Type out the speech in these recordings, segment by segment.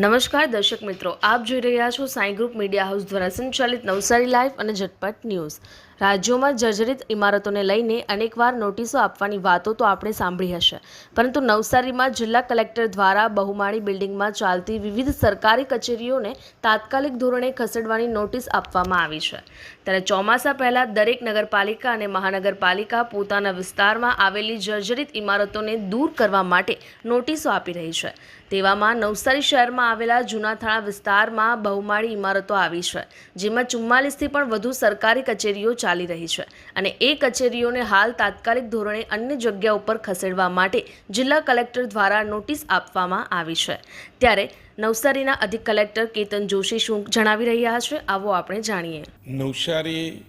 નમસ્કાર દર્શક મિત્રો, આપ જોઈ રહ્યા છો સાંઈ ગ્રુપ મીડિયા હાઉસ દ્વારા સંચાલિત નવસારી લાઈવ અને ઝટપટ ન્યૂઝ. રાજ્યોમાં જર્જરિત ઇમારતોને લઈને અનેકવાર નોટિસો આપવાની વાતો તો આપણે સાંભળી હશે. પરંતુ નવસારીમાં જિલ્લા કલેક્ટર દ્વારા બહુમાળી બિલ્ડિંગમાં ચાલતી વિવિધ સરકારી કચેરીઓને તાત્કાલિક ધોરણે ખસેડવાની નોટિસ આપવામાં આવી છે. ત્યારે ચોમાસા પહેલાં દરેક નગરપાલિકા અને મહાનગરપાલિકા પોતાના વિસ્તારમાં આવેલી જર્જરિત ઇમારતોને દૂર કરવા માટે નોટિસો આપી રહી છે. તેવામાં નવસારી શહેરમાં આવેલા જૂના થાણા વિસ્તારમાં બહુમાળી ઇમારતો આવી છે, જેમાં ચુમ્માલીસથી પણ વધુ સરકારી કચેરીઓ ચાલી રહી છે અને એ કચેરીઓને હાલ તાત્કાલિક ધોરણે અન્ય જગ્યા ઉપર ખસેડવા માટે જિલ્લા કલેક્ટર દ્વારા નોટિસ આપવામાં આવી છે. ત્યારે નવસારીના અધિક કલેક્ટર કેતન જોશી શું જણાવી રહ્યા છે, આવો આપણે જાણીએ. નવસારી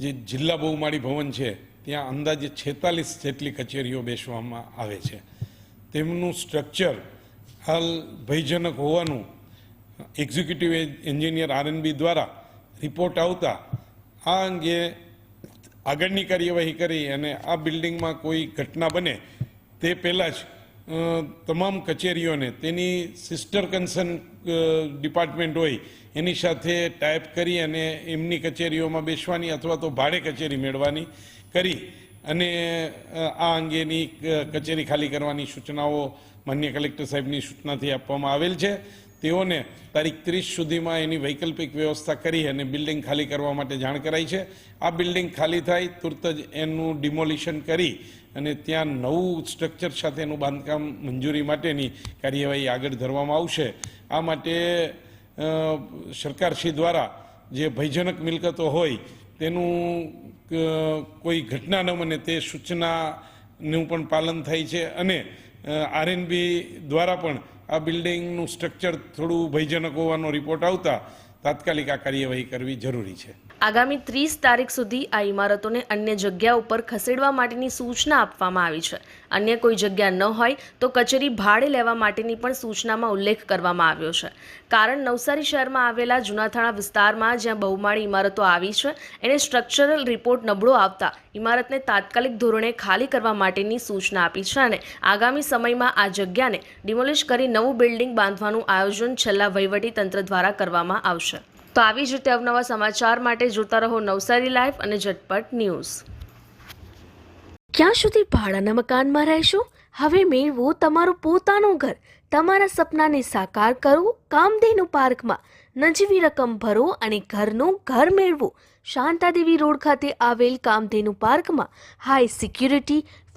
જે જિલ્લા બહુમાળી ભવન છે, ત્યાં અંદાજે છેતાલીસ જેટલી કચેરીઓ બેસવામાં આવે છે. તેમનું સ્ટ્રક્ચર હાલ ભયજનક હોવાનું એક્ઝિક્યુટિવ એન્જિનિયર આરએનબી દ્વારા રિપોર્ટ આવતા આ અંગે આગળની કાર્યવાહી કરી અને આ બિલ્ડિંગમાં કોઈ ઘટના બને તે પહેલાં જ તમામ કચેરીઓને તેની સિસ્ટર કન્સર્ન ડિપાર્ટમેન્ટ હોય એની સાથે ટાઈપ કરી અને એમની કચેરીઓમાં બેસવાની અથવા તો ભાડે કચેરી મેળવાની કરી અને આ અંગેની કચેરી ખાલી કરવાની સૂચનાઓ માન્ય કલેક્ટર સાહેબની સૂચનાથી આપવામાં આવેલ છે. તેઓને તારીખ ત્રીસ સુધીમાં એની વૈકલ્પિક વ્યવસ્થા કરી અને બિલ્ડિંગ ખાલી કરવા માટે જાણ કરાઈ છે. આ બિલ્ડિંગ ખાલી થાય તુરત જ એનું ડિમોલિશન કરી અને ત્યાં નવું સ્ટ્રક્ચર સાથેનું બાંધકામ મંજૂરી માટેની કાર્યવાહી આગળ ધરવામાં આવશે. આ માટે સરકારશ્રી દ્વારા જે ભયજનક મિલકતો હોય તેનું કોઈ ઘટના ન બને તે સૂચનાનું પણ પાલન થાય છે અને આરએનબી દ્વારા પણ આ બિલ્ડિંગનું સ્ટ્રક્ચર થોડું ભયજનક હોવાનો રિપોર્ટ આવતા તાત્કાલિક આ કાર્યવાહી કરવી જરૂરી છે. આગામી ત્રીસ તારીખ સુધી આ ઇમારતોને અન્ય જગ્યા ઉપર ખસેડવા માટેની સૂચના આપવામાં આવી છે. અન્ય કોઈ જગ્યા ન હોય તો કચેરી ભાડે લેવા માટેની પણ સૂચનામાં ઉલ્લેખ કરવામાં આવ્યો છે. કારણ નવસારી શહેરમાં આવેલા જૂનાથાણા વિસ્તારમાં જ્યાં બહુમાળી ઇમારતો આવી છે એને સ્ટ્રક્ચરલ રિપોર્ટ નબળો આવતા ઇમારતને તાત્કાલિક ધોરણે ખાલી કરવા માટેની સૂચના આપી છે અને આગામી સમયમાં આ જગ્યાને ડિમોલિશ કરી નવું બિલ્ડિંગ બાંધવાનું આયોજન છેલ્લા વહીવટી તંત્ર દ્વારા કરવામાં આવશે. તો આવી જ રીતે અવનવા સમાચાર માટે જોતા રહો નવસારી લાઈવ અને ઝટપટ ન્યૂઝ. ક્યાં સુધી ભાડાના મકાનમાં રહેશો? હવે મેળવો તમારું પોતાનું ઘર. તમારા સપનાને સાકાર કરો કામધેનુ પાર્કમાં. નજીવી રકમ ભરો અને ઘરનું ઘર મેળવો. શાંતાદેવી રોડ ખાતે આવેલ કામધેનુ પાર્કમાં high security